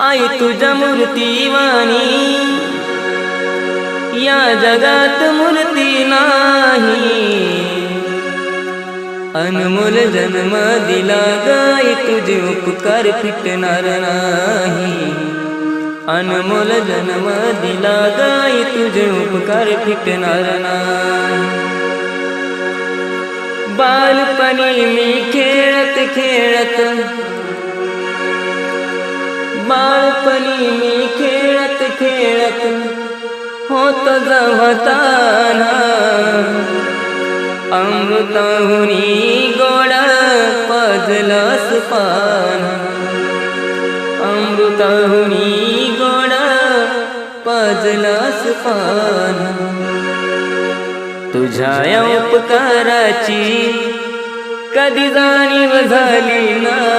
आई तुझ्या मूर्तीवाणी या जगात मूर्ती नाही. अनमोल जन्म दिला गाय तुझे उपकार फिटणार नाही. अनमोल जन्म दिला गाय तुझे उपकार फिटणार नाही. बालपणी मी खेळत खेळत बाळपणी मी खेळत खेळत होत जवताना अमृताहुनी गोड पजलस पान. अमृताहुनी गोड पजलस पान. तुझ्या उपकाराची कधी जाणीव झाली ना?